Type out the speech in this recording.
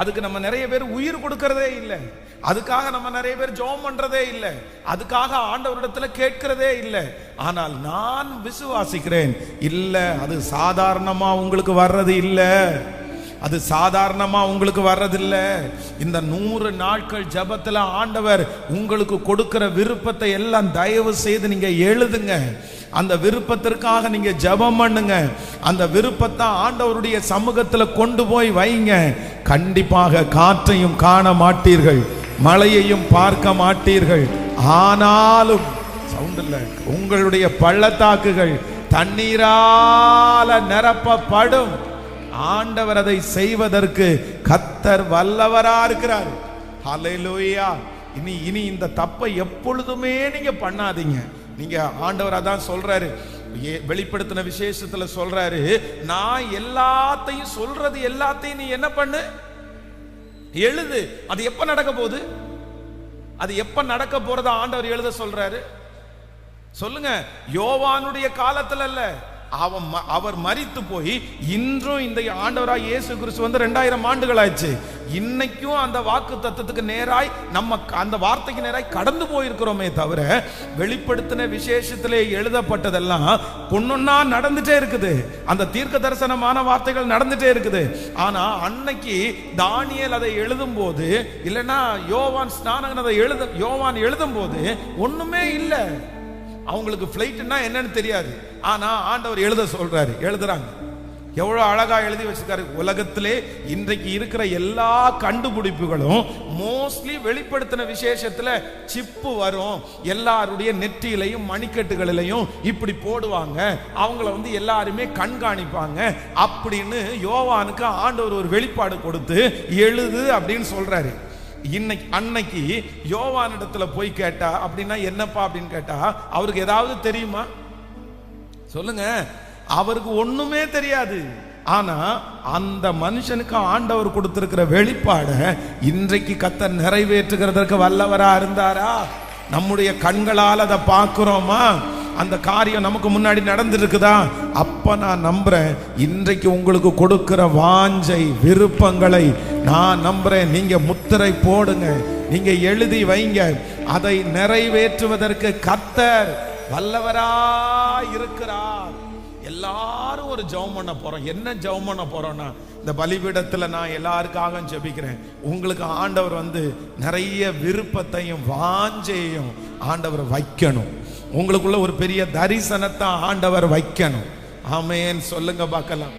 அதுக்கு நம்ம நிறைய பேர் உயிர் கொடுக்கறதே இல்லை. அதுக்காக நம்ம நிறைய பேர் ஜெபம் பண்றதே இல்லை. அதுக்காக ஆண்டவரிடத்துல கேட்கிறதே இல்லை. ஆனால் நான் விசுவாசிக்கிறேன். இல்ல அது சாதாரணமா உங்களுக்கு வர்றது இல்லை. அது சாதாரணமா உங்களுக்கு வர்றதில்ல இந்த நூறு நாட்கள் ஜபத்துல ஆண்டவர் உங்களுக்கு கொடுக்கிற விருப்பத்தை எல்லாம் தயவு செய்து நீங்க எழுதுங்க. அந்த விருப்பத்திற்காக நீங்க ஜெபம் பண்ணுங்க. அந்த விருப்பத்தை ஆண்டவருடைய சமூகத்துல கொண்டு போய் வைங்க. கண்டிப்பாக காற்றையும் காண மாட்டீர்கள் மழையையும் பார்க்க மாட்டீர்கள். ஆனாலும் சவுண்ட் உங்களுடைய பள்ளத்தாக்குகள் தண்ணீரால நிரப்பப்படும். ஆண்டவர் அதை செய்வதற்கு கத்தர் வல்லவரா இருக்கிறார். ஹalleluya இனி இனி இந்த தப்பை எப்பொழுதுமே நீங்க பண்ணாதீங்க. நீங்க ஆண்டவர் அதான் சொல்றாரு. வெளிப்படுத்தின விசேஷத்துல சொல்றாரு நான் எல்லாத்தையும் சொல்றது எல்லாத்தையும் நீ என்ன பண்ணு? எழுது. அது எப்ப நடக்க போகுது? அது எப்ப நடக்க போறத ஆண்டவர் எழுத சொல்றாரு? சொல்லுங்க. யோவானுடைய காலத்துல இல்லை. அவன் ம- அவர் மறித்து போய் இன்றும் இந்த ஆண்டவராய் இயேசு கிறிஸ்து வந்து ரெண்டாயிரம் ஆண்டுகள் ஆச்சு இன்னைக்கும் அந்த வாக்கு தத்துவத்துக்கு நேராய் நம்ம அந்த வார்த்தைக்கு நேராய் கடந்து போயிருக்கிறோமே தவிர வெளிப்படுத்தின விசேஷத்திலே எழுதப்பட்டதெல்லாம் பொண்ணுன்னா நடந்துட்டே இருக்குது. அந்த தீர்க்க தரிசனமான வார்த்தைகள் நடந்துட்டே இருக்குது. ஆனா அன்னைக்கு தானியல் அதை எழுதும் போது இல்லைன்னா யோவான் ஸ்நானகன் அதை எழுத யோவான் எழுதும் போது ஒண்ணுமே இல்லை. அவங்களுக்கு ஃப்ளைட்டுன்னா என்னன்னு தெரியாது. ஆனால் ஆண்டவர் எழுத சொல்கிறாரு எழுதுறாங்க. எவ்வளோ அழகாக எழுதி வச்சிருக்காரு. உலகத்திலே இன்றைக்கு இருக்கிற எல்லா கண்டுபிடிப்புகளும் மோஸ்ட்லி வெளிப்படுத்தின விசேஷத்தில் சிப்பு வரும். எல்லாருடைய நெற்றியிலையும் மணிக்கட்டுகளிலையும் இப்படி போடுவாங்க. அவங்கள வந்து எல்லாருமே கண்காணிப்பாங்க. அப்படின்னு யோவானுக்கு ஆண்டவர் ஒரு வெளிப்பாடு கொடுத்து எழுது அப்படின்னு சொல்கிறாரு இன்னைக்கு அன்னைக்கு யோவானிடத்துல போய் கேட்டா அப்படின்னா என்னப்பா அப்படின்னு கேட்டா அவருக்கு ஏதாவது தெரியுமா? சொல்லுங்க. அவருக்கு ஒண்ணுமே தெரியாது. ஆனா அந்த மனுஷனுக்கு ஆண்டவர் கொடுத்திருக்கிற வெளிப்பாடை இன்றைக்கு கத்த நிறைவேற்றுகிறதற்கு வல்லவரா இருந்தாரா? நம்முடைய கண்களால் அதை பார்க்கிறோமா? அந்த காரியம் நமக்கு முன்னாடி நடந்துருக்குதா? அப்போ நான் நம்புறேன். இன்றைக்கு உங்களுக்கு கொடுக்குற வாஞ்சை விருப்பங்களை நான் நம்புகிறேன் நீங்கள் முத்திரை போடுங்க. நீங்கள் எழுதி வைங்க. அதை நிறைவேற்றுவதற்கு கத்தர் வல்லவரா இருக்கிறார். எல்லாரும் ஒரு ஜெபம் பண்ண போகிறோம் என்ன ஜெபம் பண்ண போகிறோன்னா இந்த பலிபீடத்தில் நான் எல்லாருக்காக ஜெபிக்கிறேன். உங்களுக்கு ஆண்டவர் வந்து நிறைய விருப்பத்தையும் வாஞ்சையும் ஆண்டவர் வைக்கணும். உங்களுக்குள்ள ஒரு பெரிய தரிசனத்தை ஆண்டவர் வைக்கணும். ஆமேன். சொல்லுங்க பார்க்கலாம்.